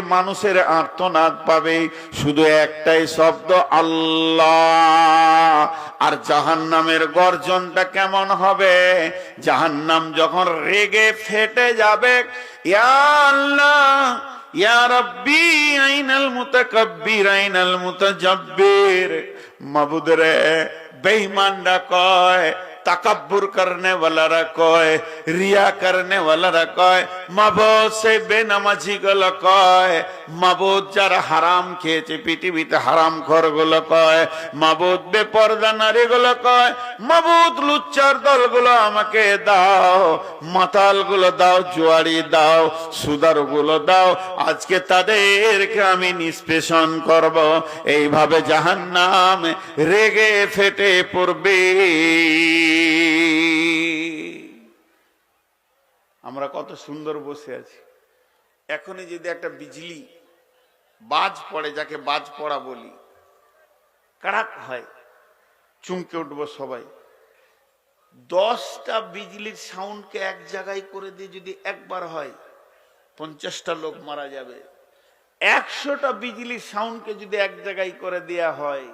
মানুষের আর্তনাদ পাবে। শুধু একটাই শব্দ, আল্লাহ। আর জাহান্নামের গর্জনটা কেমন হবে? জাহান্নাম যখন রেগে ফেটে যাবে আল্লাহ রব্বি, আইনাল মুতাকাব্বির, আইনাল মুতাজাব্বির। মাবুদ রে বেঈমানরা কয় তাকাব্বুর করনে ওয়ালারা কয় রিয়া করনে ওয়ালারা কয় মাবুদ সে বেনামাজি গুলো কয় মাবুদ যারা হারাম খেয়েছে পৃথিবীতে হারাম খরগুলো কয় মাবুদ বেপর্দা নারী গুলো কয় মাবুদ, লুচ্চার দলগুলো আমাকে দাও মাতালগুলো দাও, জুয়ারি দাও সুদারগুলো দাও, আজকে তাদেরকে আমি নিষ্পেষণ করব। এইভাবে জাহান নাম রেগে ফেটে পড়বে। আমরা কত সুন্দর বসে আছি। এখনই যদি একটা বিজলি বাজ পড়ে, যাকে বাজ পড়া বলি, কাড়াক হয়। চুমকে উঠবো সবাই। দশটা বিজলির সাউন্ডকে এক জায়গায় করে দিয়ে যদি একবার হয়, পঞ্চাশটা লোক মারা যাবে। একশোটা বিজলির সাউন্ডকে যদি এক জায়গায় করে দেয়া হয়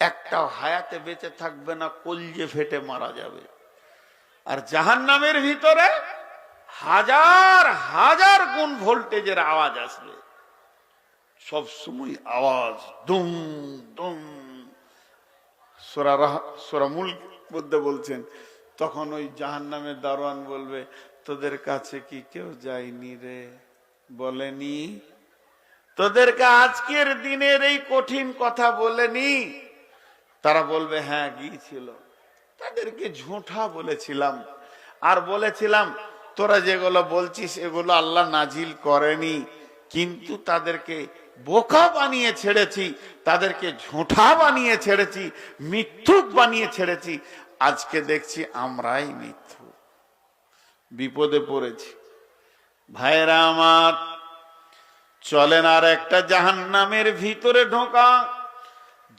একটা হায়াতে বেঁচে থাকবে না, কলজে ফেটে মারা যাবে। আর জাহান নামের ভিতরে হাজার হাজার গুণ ভোল্টেজের আওয়াজ আসবে। সবসময় আওয়াজ, দুম দুম। সোরা রাহ- মূল মধ্যে বলছেন, তখন ওই জাহান নামের দারোয়ান বলবে, তোদের কাছে কি কেউ যায়নি রে? বলেনি। তোদেরকে আজকের দিনের এই কঠিন কথা বলেনি? তারা বলবে হ্যাঁ গিয়েছিল। তাদেরকে ঝুঁঠা বলেছিলাম। আর বলেছিলাম, তোরা যেগুলো বলছিস, এগুলো আল্লাহ নাজিল করেনি। কিন্তু তাদেরকে বোকা বানিয়ে ছেড়েছি, তাদেরকে ঝোঁঠা বানিয়ে ছেড়েছি, মিথ্যুক বানিয়ে ছেড়েছি। আজকে দেখছি আমরাই মিথ্যু বিপদে পড়েছি। ভাইরা আমার, চলেন আর একটা জাহান্নামের ভিতরে ঢোকা।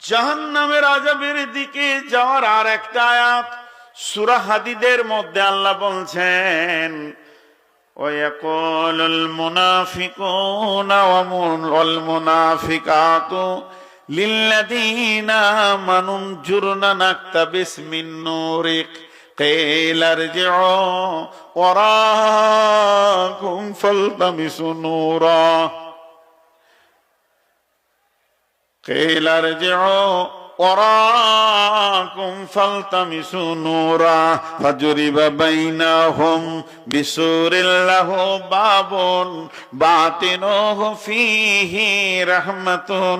জাহান্নামের আজাবের দিকে যাওয়ার আর একটা আয়াত। সুরাহাদিদের মধ্যে আল্লাহ বলছেন ويقول المنافقون والمنافقات للذين آمنوا انظرنا نقتبس من نورك. قيل ارجعوا وراءكم فالتمسوا نورا. قيل ارجعوا وراءكم فالتمسوا نورا فجرب بينهم بسور له باب باطنه فيه رحمة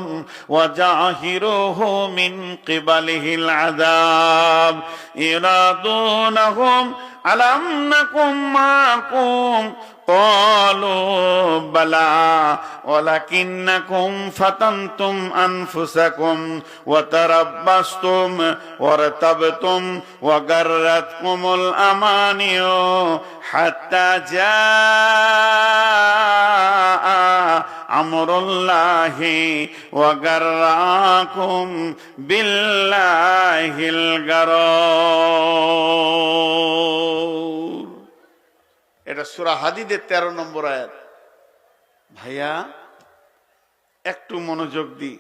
وجاهره من قبله العذاب يرادونهم ألم نكن معكم قالوا بلى ولكنكم فتنتم أنفسكم وتربصتم وارتبتم وغرتكم الأماني حتى جاء أمر الله وغراكم بالله الغرور এটা সুরা হাদিদের তেরো নম্বর আয়াত। ভাইয়া, একটু মনোযোগ দি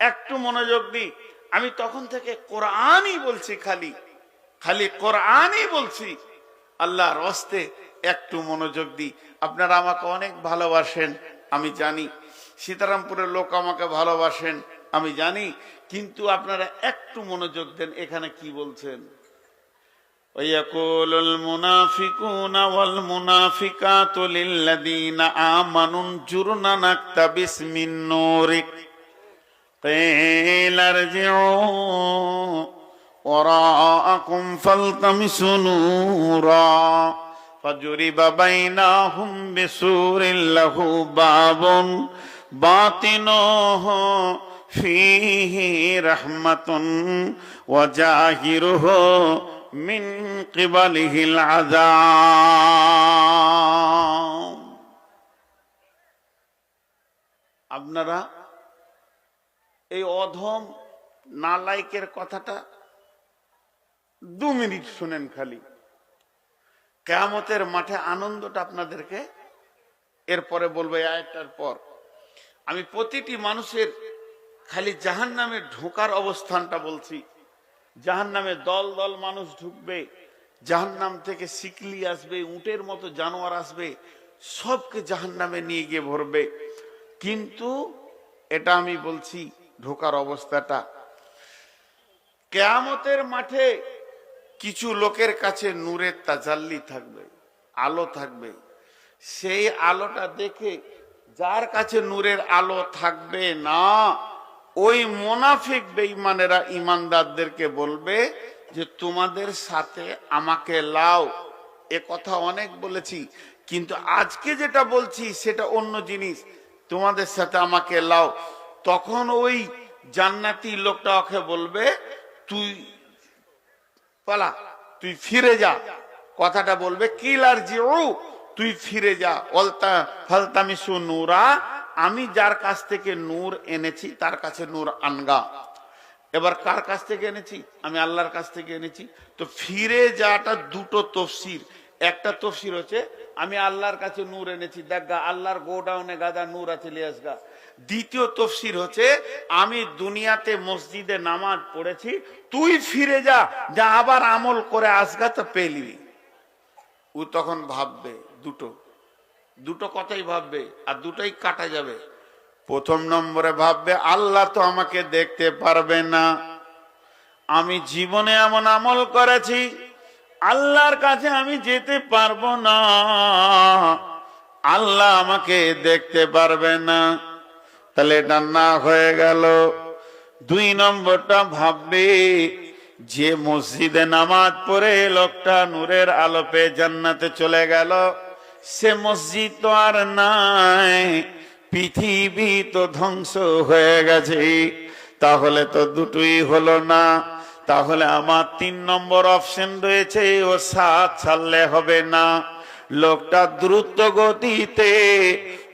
একটু মনোযোগ দি আমি তখন থেকে কোরআনই বলছি খালি। খালি কোরআনই বলছি। আল্লাহর অস্তে একটু মনোযোগ দি আপনারা আমাকে অনেক ভালোবাসেন, আমি জানি। সীতারামপুরের লোক আমাকে ভালোবাসেন, আমি জানি। কিন্তু আপনারা একটু মনোযোগ দেন, এখানে কি বলছেন? ويقول المنافقون والمنافقات للذين آمنوا انظرنا نقتبس من نورك قيل ارجعوا وراءكم فالتمسوا نورا فجرب بينهم بسور له باب باطنه فيه رحمة وجاهره من قبله العذاب আপনারা এই অধম নালাইকের কথাটা দু মিনিট শুনেন খালি কেয়ামতের মাঠে আনন্দটা আপনাদেরকে এরপরে বলবো এই আয়াতটার পর আমি প্রতিটি মানুষের খালি জাহান নামে ঢোকার অবস্থানটা বলছি জাহান নামে দল দল মানুষ ঢুকবে জাহান নাম থেকে সিকলি আসবে, উটের মতো জানোয়ার আসবে, সবকে জাহান নামে নিয়ে গিয়ে ভরবে। কিন্তু এটা আমি বলছি ঢোকার অবস্থাটা। কেয়ামতের মাঠে কিছু লোকের কাছে নূরের তাজাল্লি থাকবে, আলো থাকবে। সেই আলোটা দেখে যার কাছে নূরের আলো থাকবে না ওই মোনাফিক বেঈমানেরা ইমানদারদেরকে বলবে যে, তোমাদের সাথে আমাকে লাও। এ কথা অনেক বলেছি, কিন্তু আজকে যেটা বলছি সেটা অন্য জিনিস। তোমাদের সাথে আমাকে লাও। তখন ওই জান্নাতি লোকটা ওকে বলবে, তুই পালা, তুই ফিরে যা। কথাটা বলবে কিলার জিও তুই ফিরে যা। অলতা ফালতামিসু নূরা আমি যার কাছ থেকে নূর এনেছি, তার কাছে নূর আনগা। এবার কার কাছ থেকে এনেছি? আমি আল্লাহর কাছ থেকে এনেছি। তো ফিরে যাটা দুটো তফসির। একটা তফসির হচ্ছে, আমি আল্লাহর কাছে নূর এনেছি, দেখ আল্লাহর গোডাউনে গাদা নূর আছে, লিয়াস গা। দ্বিতীয় তফসির হচ্ছে, আমি দুনিয়াতে মসজিদে নামাজ পড়েছি, তুই ফিরে যা যা আবার আমল করে আসগা তো পেলিবি ও তখন ভাববে, দুটো দুটো কথাই ভাববে আর দুটোই কাটা যাবে। প্রথম নম্বরে ভাববে, আল্লাহ তো আমাকে দেখতে পারবে না। আমি জীবনে এমন আমল করেছি, আল্লাহর কাছে আমি যেতে পারব না। আল্লাহ আমাকে দেখতে পারবে না। তাহলে এটা না হয়ে গেল। দুই নম্বরটা ভাববে, যে মসজিদে নামাজ পড়ে লোকটা নূরের আলোপে জান্নাতে চলে গেল। সে মসজিদ তো আর নাই, পৃথিবী তো ধ্বংস হয়ে গেছে। তাহলে তো দুটোই হলো না। তাহলে আমার তিন নম্বর অপশন রয়েছে, ও সাত ছাড়লে হবে না। লোকটা দ্রুত গতিতে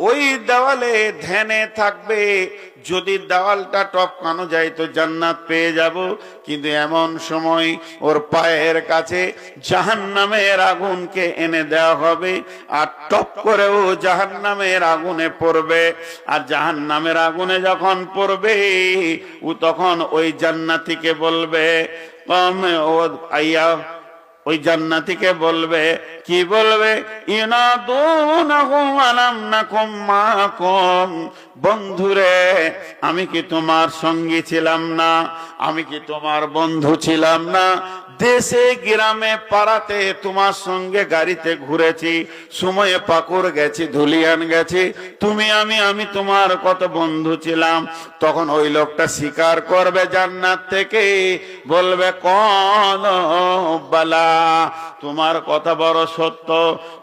ওই দেওয়ালে ধ্যানে থাকবে। যদি দেওয়ালটা টপকানো যায় তো জান্নাত পেয়ে যাব। কিন্তু এমন সময় ওর পায়ের কাছে জাহান নামের আগুনকে এনে দেওয়া হবে আর টপ করে ও জাহান নামের আগুনে পড়বে। আর জাহান নামের আগুনে যখন পড়বে, ও তখন ওই জান্নাতিকে বলবে, কম ও আইয়া ওই জান্নাতিকে বলবে, কি বলবে? বন্ধুরে, আমি কি তোমার সঙ্গী ছিলাম না? আমি কি তোমার বন্ধু ছিলাম না? দেশে গ্রামে পাড়াতে তোমার সঙ্গে গাড়িতে ঘুরেছি, সময়ে পাকুর গেছি, ধুলিয়ান গেছি। তুমি, আমি আমি তোমার কত বন্ধু ছিলাম, তখন ওই লোকটা স্বীকার করবে জান্নাত থেকে, বলবে, কন বালা, তোমার কথা বড় সত্য।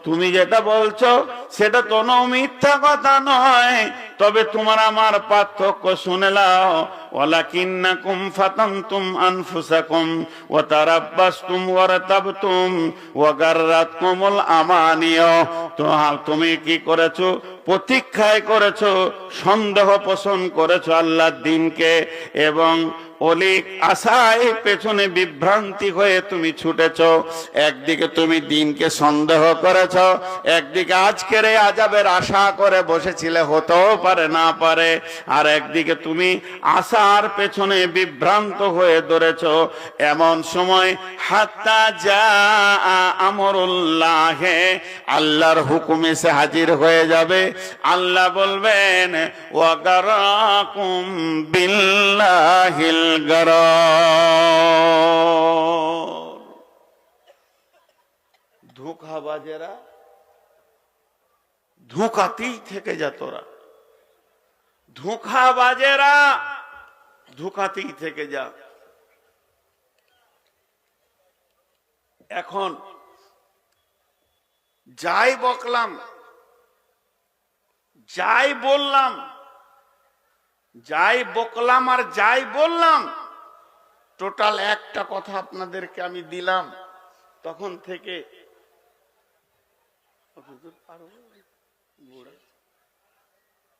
তুমি যেটা বলছো, সেটা কোনো মিথ্যা কথা নয়। তবে তোমার আমার পার্থক্য শুনে লাও ওয়ালাকিন্নাকুম ফাতানতুম আনফুসাকুম ওয়া তারাব্বাসতুম ওয়া রাতাবতুম ওয়া গাররাতকুমুল আমানিয়া। তো তুমি কি করেছ? প্রতীক্ষায় করেছ, সন্দেহ পোষণ করেছ আল্লাহর দিনকে এবং অলিক আশায় পেছনে বিভ্রান্তি হয়ে তুমি ছুটেছ। একদিকে তুমি দিনকে সন্দেহ করেছ, একদিকে আজকের এই আজাবের আশা করে বসেছিলে, হতেও পারে, না পারে। আর একদিকে তুমি আশার পেছনে বিভ্রান্ত হয়ে ধরেছ। এমন সময় হাত্তা যা আমরুল্লাহে, আল্লাহর হুকুমে সে হাজির হয়ে যাবে। আল্লাহ বলবেন ওয়াগারাকুম বিল্লাহিল ধোকাবাজেরা ধোকাতেই থেকে যা তোরা। ধোকাবাজেরা ধোকাতেই থেকে যা। এখন যাই বকলাম যাই বললাম যাই বকলাম আর যাই বললাম, টোটাল একটা কথা আপনাদেরকে আমি দিলাম। তখন থেকে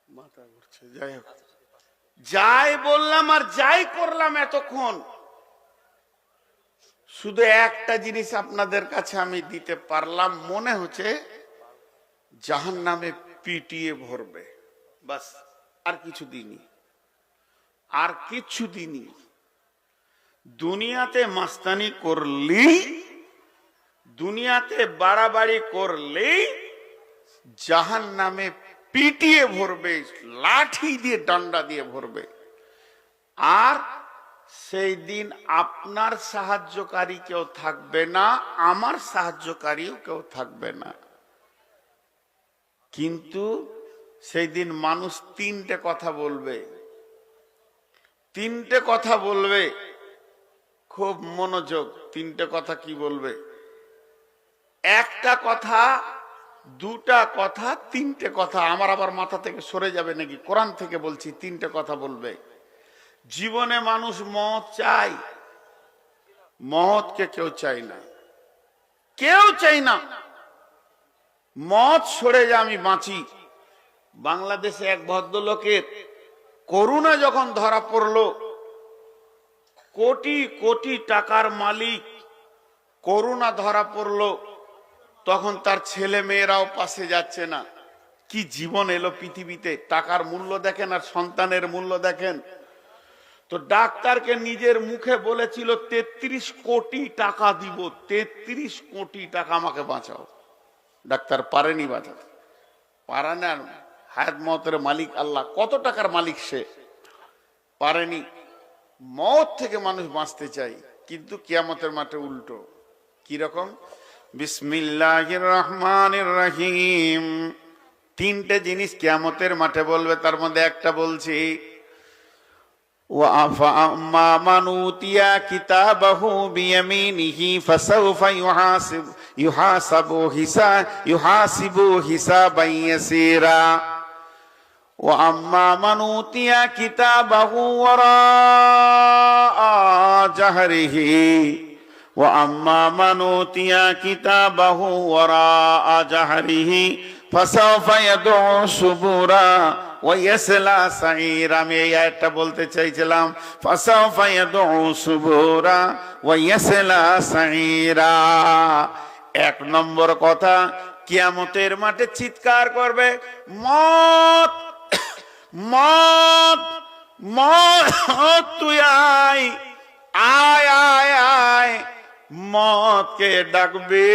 মাথা ঘুরছে, যাই হোক। যাই বললাম আর যাই করলাম এতক্ষণ, শুধু একটা জিনিস আপনাদের কাছে আমি দিতে পারলাম, মনে হচ্ছে জাহান নামে পিটিয়ে ভরবে। বাস, আর কিছু দিনই আর কিছু দিনই দুনিয়াতে মাস্তানি করলি দুনিয়াতে বাড়াবাড়ি করলে জাহান নামে পিটিয়ে ভরবে, লাঠি দিয়ে, ডান্ডা দিয়ে ভরবে। আর সেই দিন আপনার সাহায্যকারী কেউ থাকবে না, আমার সাহায্যকারীও কেউ থাকবে না। কিন্তু সেই দিন মানুষ তিনটে কথা বলবে। তিনটে কথা বলবে। খুব মনোযোগ, তিনটে কথা কি বলবে? একটা কথা, দুটা কথা, তিনটে কথা। আমার আবার মাথা থেকে সরে যাবে নাকি? কোরআন থেকে বলছি, তিনটে কথা বলবে। জীবনে মানুষ মত চাই মতকে কেউ চাই না। কেউ চাই না। মত সরে যা, আমি বাঁচি। বাংলাদেশে এক ভদ্রলোকের করুণা যখন ধরা পড়ল, কোটি কোটি টাকার মালিক করুণা ধরা পড়ল, তখন তার ছেলে মেয়েরাও পাশে যাচ্ছে না। কি জীবন এলো পৃথিবীতে? টাকার মূল্য দেখেন আর সন্তানের মূল্য দেখেন। তো ডাক্তারকে নিজের মুখে বলেছিল, তেত্রিশ কোটি টাকা দিব, তেত্রিশ কোটি টাকা আমাকে বাঁচাও। ডাক্তার পারেনি বাঁচাতে। পারে না হায়াত মতের মালিক আল্লাহ কত টাকার মালিক সে পারেনি মত থেকে মানুষ বাঁচতে চাই কিন্তু কিয়ামতের মাঠে উল্টো কি রকম বিসমিল্লাহির রহমানির রহিম তিনটে জিনিস কিয়ামতের মাঠে বলবে তার মধ্যে একটা বলছি وأما من أوتي كتابه بيمينه فسوف يحاسب يحاسب حساب يحاسب حسابا يسيرا واما من اوتي كتابه وراء جهره واما من اوتي كتابه وراء جهره فسوف يدعو سبورا ويسلى سعيرا আমি এই আয়াতটা বলতে চাইছিলাম فسوف يدعو سبورا ويسلى سعيرا এক নম্বর কথা কিয়ামতের মাঠে চিৎকার করবে মত মত মত তুই আয় আয় আয় আয়, মতকে ডাকবে।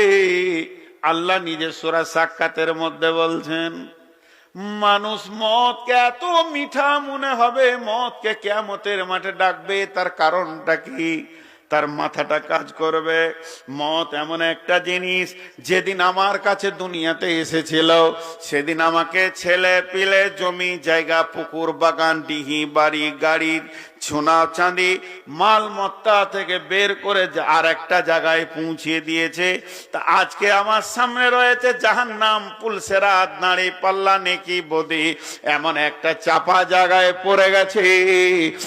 আল্লাহ নিজের সোরা সাক্ষাতের মধ্যে বলছেন, মানুষ মদকে এত মিঠা মনে হবে মদকে কেমতের মাঠে ডাকবে, তার কারণটা কি? তার মাথাটা কাজ করবে। মত এমন একটা জিনিস, যেদিন আমার কাছে দুনিয়াতে এসেছিল, সেদিন আমাকে ছেলে পিলে জমি, জায়গা, পুকুর, বাগান, ডিহি, বাড়ি, গাড়ি সোনা চাঁদি মালমত্তা থেকে বের করে আর একটা জায়গায় পৌঁছিয়ে দিয়েছে। তা আজকে আমার সামনে রয়েছে জাহান নাম পুলসেরাত নাড়ি পাল্লা, নেকি, বদি। এমন একটা চাপা জায়গায় পড়ে গেছে।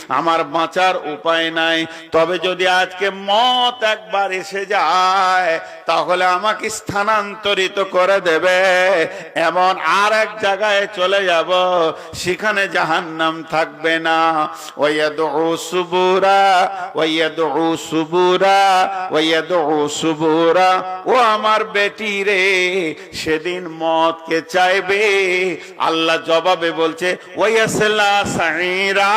আমার বাঁচার উপায় নাই। তবে যদি আজকে মত একবার এসে যায়, তাহলে আমাকে স্থানান্তরিত করে দেবে। এমন আর এক জায়গায় চলে যাব, সেখানে জাহান নাম থাকবে না। ওয়াদ সুবুরা ওয়াদউ সুবুরা ওয়াদউ সুবুরা ও আমার বেটি রে, সেদিন মতকে চাইবে। আল্লাহ জবাবে বলছে, ওয়াসলা সাইরা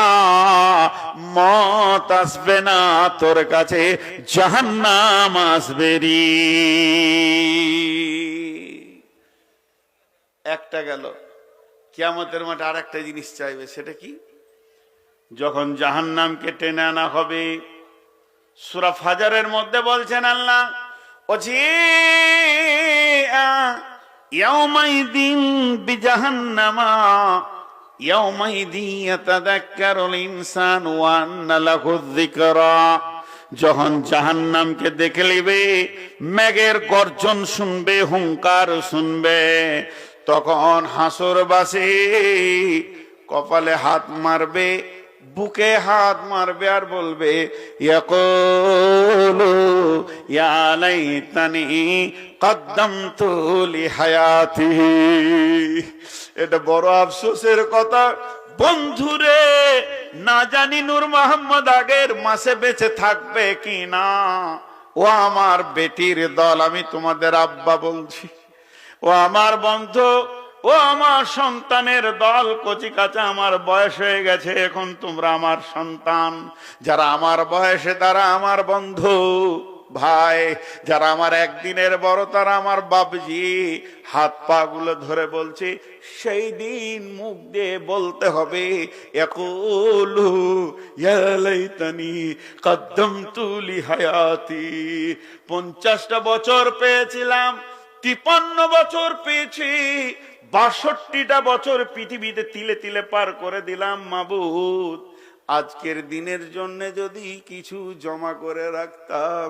মত আসবে না তোর কাছে, জাহান্নাম আসবে রে। একটা গেল। কিয়ামতের মাঠে আর একটা জিনিস চাইবে, সেটা কি? যখন জাহান্নামকে টেনে আনা হবে, সুরা ফাজারের মধ্যে বলছেন আল্লাহ ইয়াউমাইদিন বিজাহান্নামা ইয়াউমাইদি ইয়াতাযাক্কারুল ইনসানু ওয়া আন্না লাহু যিকরা। যখন জাহান্নামকে দেখে লিবে মেঘের গর্জন শুনবে, হুঙ্কার শুনবে, তখন হাসর বাসে কপালে হাত মারবে বুকে হাত মারবে আর বলবে লিহায়াতি। এটা বড় আফসোসের কথা। বন্ধুরে, না জানি নূর মোহাম্মদ আগের মাসে বেঁচে থাকবে কি না ও আমার বেটির দল, আমি তোমাদের আব্বা বলছি। ও আমার বন্ধু ও আমার সন্তানের দল, কচি কাঁচা আমার বয়স হয়ে গেছে, এখন তোমরা আমার সন্তান। যারা আমার বয়সে, তারা আমার বন্ধু, ভাই। যারা আমার একদিনের বড়, তারা আমার বাবজি হাত পা গুলো ধরে বলছি, সেই দিন মুখ দিয়ে বলতে হবে, একুলু ইয়ালাইতানি কদ্দমতু লিহায়াতি। পঞ্চাশটা বছর পেয়েছিলাম, তিপান্ন বছর পেয়েছি বাষট্টিটা বছর পৃথিবীতে তিলে তিলে পার করে দিলাম, মাবুদ। আজকের দিনের জন্য যদি কিছু জমা করে রাখতাম,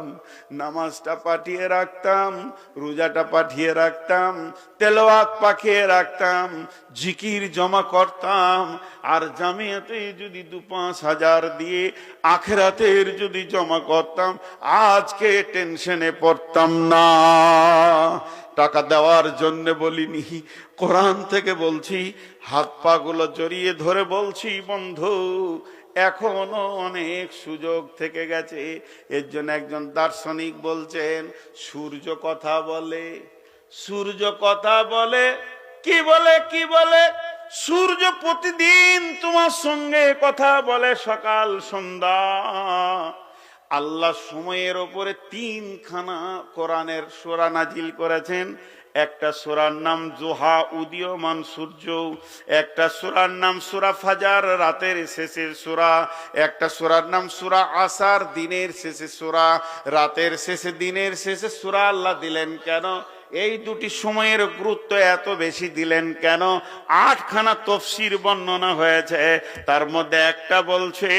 নামাজটা পাঠিয়ে রাখতাম, রোজাটা পাঠিয়ে রাখতাম তেলোয়াত পাঠিয়ে রাখতাম, জিকির জমা করতাম, আর জামিয়াতে যদি দু পাঁচ হাজার দিয়ে আখেরাতের যদি জমা করতাম, আজকে টেনশনে পড়তাম না। টাকা দেওয়ার জন্য বলিনি। কোরআন থেকে বলছি, হাত পা গুলো জড়িয়ে ধরে বলছি, বন্ধু, এখনও অনেক সুযোগ থেকে গেছে। এর জন্য একজন দার্শনিক বলছেন, সূর্য কথা বলে, সূর্য কথা বলে, কি বলে কি বলে? সূর্য প্রতিদিন তোমার সঙ্গে কথা বলে সকাল, সন্ধ্যা। আল্লাহ সময়ের ওপরে তিনখানা কোরআনের সোরা নাজিল করেছেন। একটা সোরার নাম জোহা, উদীয়মান সূর্য, একটা সোরার নাম সুরা ফাজার, রাতের শেষের সোরা, একটা সোরার নাম সুরা আসার, দিনের শেষে সোরা, রাতের শেষে দিনের শেষে সোরা আল্লাহ দিলেন কেন? এই দুটি সময়ের গুরুত্ব এত বেশি দিলেন কেন? আটখানা তফসির বর্ণনা হয়েছে। তার মধ্যে একটা বলছে,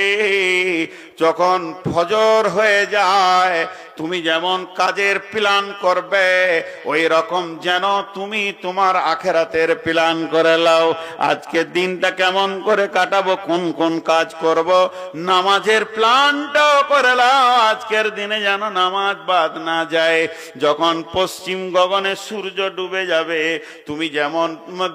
যখন ফজর হয়ে যায় তুমি যেমন কাজের প্ল্যান করবে, ওই রকম যেন তুমি তোমার আখেরাতের প্ল্যান করে লাও। আজকে দিনটা কেমন করে কাটাবো, কোন কোন কাজ করব, নামাজের প্ল্যানটাও করে লাও। আজকের দিনে যেন নামাজ বাদ না যায়। যখন পশ্চিম গগনে সূর্য ডুবে যাবে, তুমি যেমন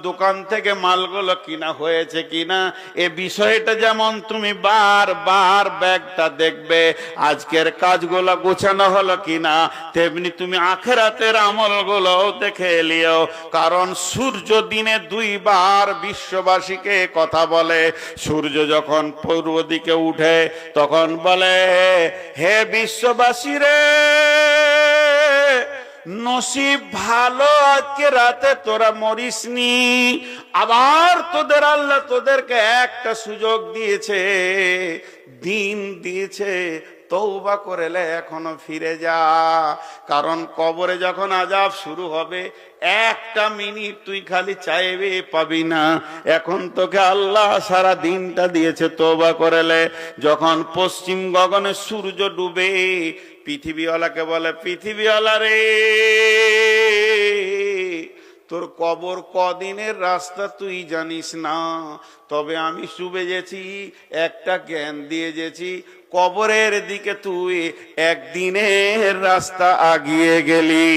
দোকান থেকে মালগুলো কিনা হয়েছে কিনা, এ বিষয়টা যেমন তুমি বার বার ব্যাগটা দেখবে, আজকের কাজগুলো গোছানো হলো কিনা, তেমনি তুমি আখেরাতের আমলগুলো দেখে এলিও। কারণ সূর্য দিনে দুইবার বিশ্ববাসীকে কথা বলে। সূর্য যখন পূর্ব দিকে উঠে, তখন বলে, হে বিশ্ববাসী রে নসিব ভালো আজকে রাতে তোরা মরিসনি। আবার তোদের আল্লাহ তোদেরকে একটা সুযোগ দিয়েছে, দিন দিয়েছে তৌবা করেলে এখনও ফিরে যা। কারণ কবরে যখন আজাব শুরু হবে, একটা মিনিট তুই খালি চাইবে পাবি না। এখন তোকে আল্লাহ সারা দিনটা দিয়েছে তৌবা করেলে। যখন পশ্চিম গগনে সূর্য ডুবে, পৃথিবীওয়ালাকে বলে, পৃথিবীওয়ালা রে! তোর কবর কদিনের রাস্তা তুই জানিস না। তবে আমি শুবে গেছি, একটা জ্ঞান দিয়ে গেছি, কবরের দিকে তুই একদিনের রাস্তা আগিয়ে গেলি।